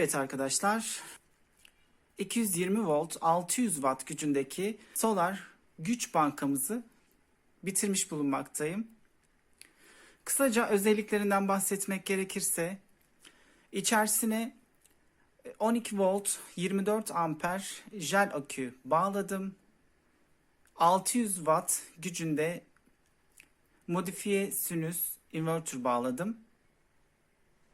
Evet arkadaşlar 220 volt 600 watt gücündeki solar güç bankamızı bitirmiş bulunmaktayım. Kısaca özelliklerinden bahsetmek gerekirse içerisine 12 volt 24 amper jel akü bağladım. 600 watt gücünde modifiye sinüs inverter bağladım.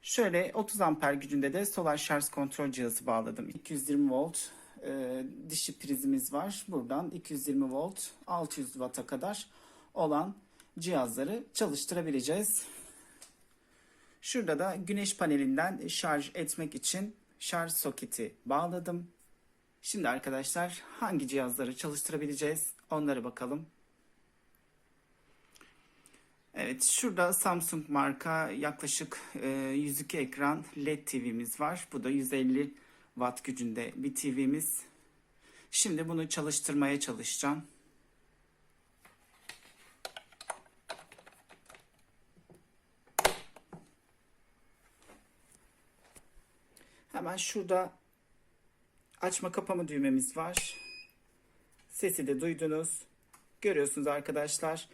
Şöyle 30 amper gücünde de solar şarj kontrol cihazı bağladım. 220 volt e, dişi prizimiz var. Buradan 220 volt 600 watt'a kadar olan cihazları çalıştırabileceğiz. Şurada da güneş panelinden şarj etmek için şarj soketi bağladım. Şimdi arkadaşlar hangi cihazları çalıştırabileceğiz onlara bakalım. Evet şurada Samsung marka yaklaşık e, 102 ekran LED TV'miz var. Bu da 150 watt gücünde bir TV'miz. Şimdi bunu çalıştırmaya çalışacağım. Hemen şurada açma kapama düğmemiz var. Sesi de duydunuz. Görüyorsunuz arkadaşlar.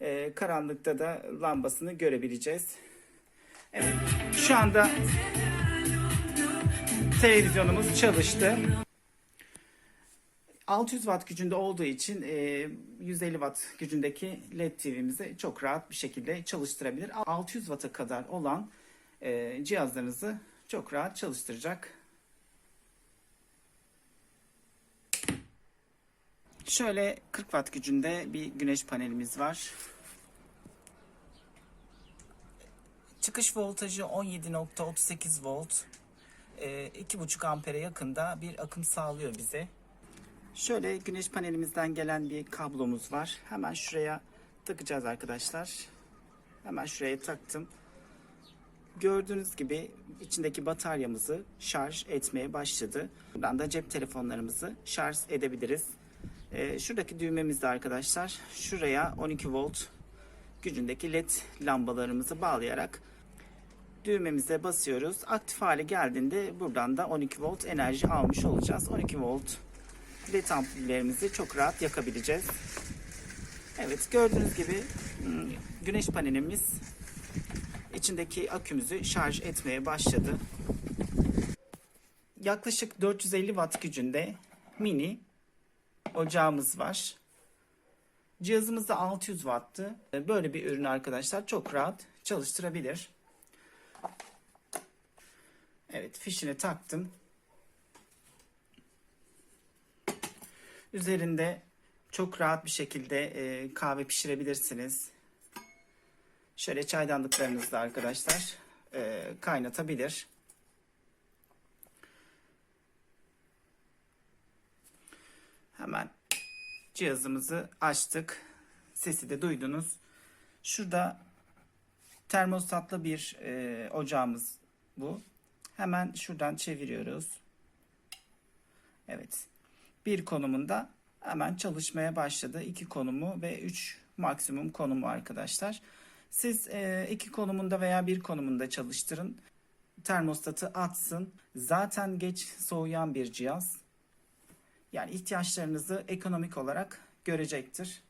Ee, karanlıkta da lambasını görebileceğiz. Evet. Şu anda televizyonumuz çalıştı. 600 watt gücünde olduğu için e, 150 watt gücündeki LED TV'mizi çok rahat bir şekilde çalıştırabilir. 600 watt'a kadar olan e, cihazlarınızı çok rahat çalıştıracak. Şöyle 40 watt gücünde bir güneş panelimiz var. Çıkış voltajı 17.38 volt. Ee, 2.5 ampere yakında bir akım sağlıyor bize. Şöyle güneş panelimizden gelen bir kablomuz var. Hemen şuraya takacağız arkadaşlar. Hemen şuraya taktım. Gördüğünüz gibi içindeki bataryamızı şarj etmeye başladı. Buradan da cep telefonlarımızı şarj edebiliriz. Ee, şuradaki düğmemizde arkadaşlar şuraya 12 volt gücündeki led lambalarımızı bağlayarak düğmemize basıyoruz. Aktif hale geldiğinde buradan da 12 volt enerji almış olacağız. 12 volt led ampullerimizi çok rahat yakabileceğiz. Evet gördüğünüz gibi hmm, güneş panelimiz içindeki akümüzü şarj etmeye başladı. Yaklaşık 450 watt gücünde mini ocağımız var. Cihazımız da 600 watt'tı. Böyle bir ürün arkadaşlar çok rahat çalıştırabilir. Evet fişini taktım. Üzerinde çok rahat bir şekilde e, kahve pişirebilirsiniz. Şöyle çaydanlıklarınızda arkadaşlar e, kaynatabilir. Hemen cihazımızı açtık. Sesi de duydunuz. Şurada termostatlı bir e, ocağımız bu. Hemen şuradan çeviriyoruz. Evet. Bir konumunda hemen çalışmaya başladı. İki konumu ve üç maksimum konumu arkadaşlar. Siz e, iki konumunda veya bir konumunda çalıştırın. Termostatı atsın. Zaten geç soğuyan bir cihaz. Yani ihtiyaçlarınızı ekonomik olarak görecektir.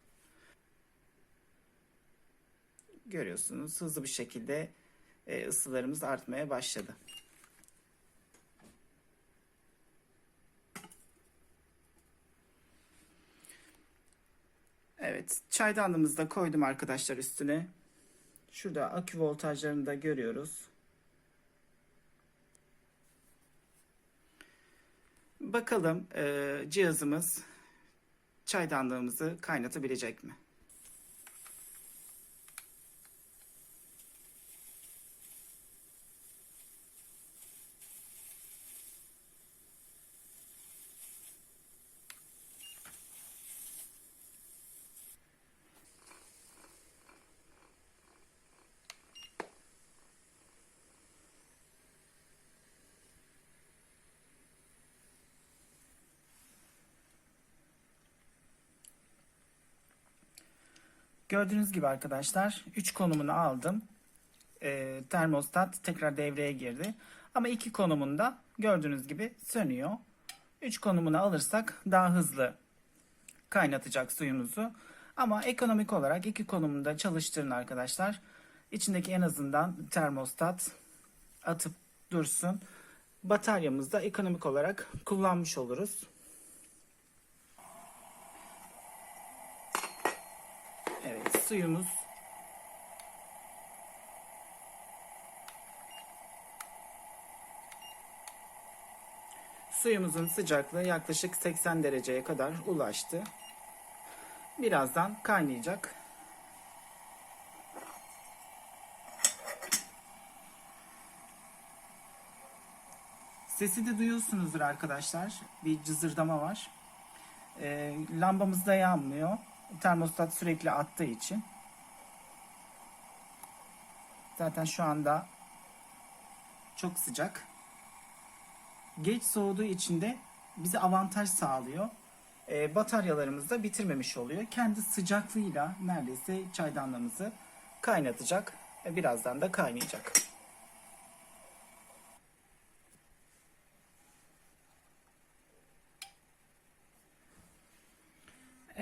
Görüyorsunuz hızlı bir şekilde e, ısılarımız artmaya başladı. Evet, çaydanlığımızı da koydum arkadaşlar üstüne. Şurada akü voltajlarını da görüyoruz. Bakalım e, cihazımız çaydanlığımızı kaynatabilecek mi? Gördüğünüz gibi arkadaşlar 3 konumunu aldım. E, termostat tekrar devreye girdi. Ama iki konumunda gördüğünüz gibi sönüyor. 3 konumuna alırsak daha hızlı kaynatacak suyumuzu. Ama ekonomik olarak iki konumunda çalıştırın arkadaşlar. İçindeki en azından termostat atıp dursun. Bataryamızı da ekonomik olarak kullanmış oluruz. Evet suyumuz Suyumuzun sıcaklığı yaklaşık 80 dereceye kadar ulaştı. Birazdan kaynayacak. Sesi de duyuyorsunuzdur arkadaşlar. Bir cızırdama var. Ee, lambamız da yanmıyor. Termostat sürekli attığı için. Zaten şu anda çok sıcak. Geç soğuduğu için de bize avantaj sağlıyor. Ee, bataryalarımız da bitirmemiş oluyor. Kendi sıcaklığıyla neredeyse çaydanlığımızı kaynatacak. ve birazdan da kaynayacak.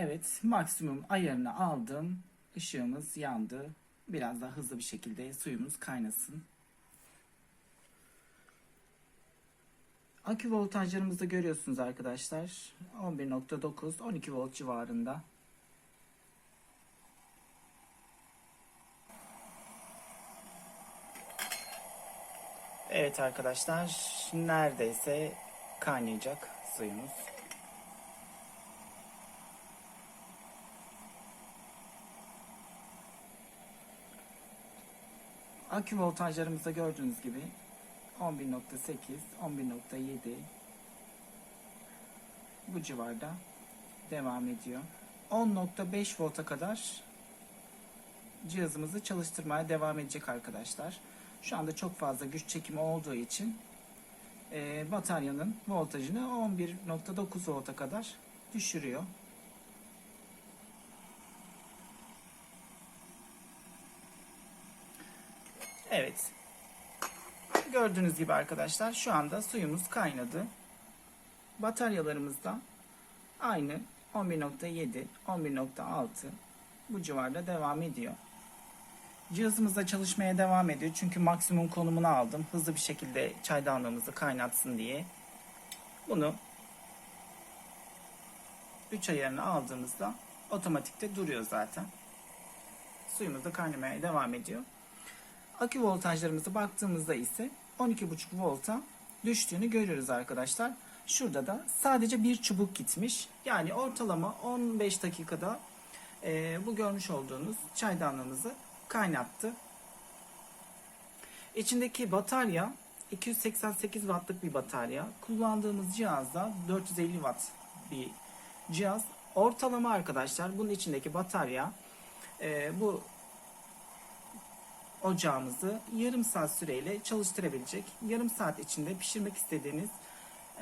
Evet, maksimum ayarını aldım. Işığımız yandı. Biraz daha hızlı bir şekilde suyumuz kaynasın. Akü voltajlarımızı görüyorsunuz arkadaşlar. 11.9 12 volt civarında. Evet arkadaşlar neredeyse kaynayacak suyumuz. Akü voltajlarımızda gördüğünüz gibi 11.8, 11.7 bu civarda devam ediyor. 10.5 volta kadar cihazımızı çalıştırmaya devam edecek arkadaşlar. Şu anda çok fazla güç çekimi olduğu için e, bataryanın voltajını 11.9 volta kadar düşürüyor. Evet. Gördüğünüz gibi arkadaşlar şu anda suyumuz kaynadı. Bataryalarımız da aynı 11.7, 11.6 bu civarda devam ediyor. Cihazımız da çalışmaya devam ediyor. Çünkü maksimum konumunu aldım. Hızlı bir şekilde çaydanlığımızı kaynatsın diye. Bunu 3 ayarını aldığımızda otomatikte duruyor zaten. Suyumuz da kaynamaya devam ediyor. Akü voltajlarımıza baktığımızda ise 12.5 volta düştüğünü görüyoruz arkadaşlar. Şurada da sadece bir çubuk gitmiş. Yani ortalama 15 dakikada e, bu görmüş olduğunuz çaydanlığımızı kaynattı. İçindeki batarya 288 wattlık bir batarya. Kullandığımız cihazda 450 watt bir cihaz. Ortalama arkadaşlar bunun içindeki batarya e, bu ocağımızı yarım saat süreyle çalıştırabilecek. Yarım saat içinde pişirmek istediğiniz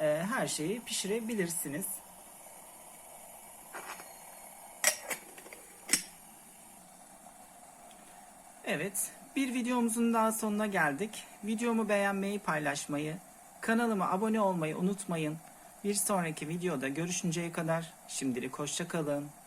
e, her şeyi pişirebilirsiniz. Evet, bir videomuzun daha sonuna geldik. Videomu beğenmeyi, paylaşmayı, kanalıma abone olmayı unutmayın. Bir sonraki videoda görüşünceye kadar şimdilik hoşçakalın.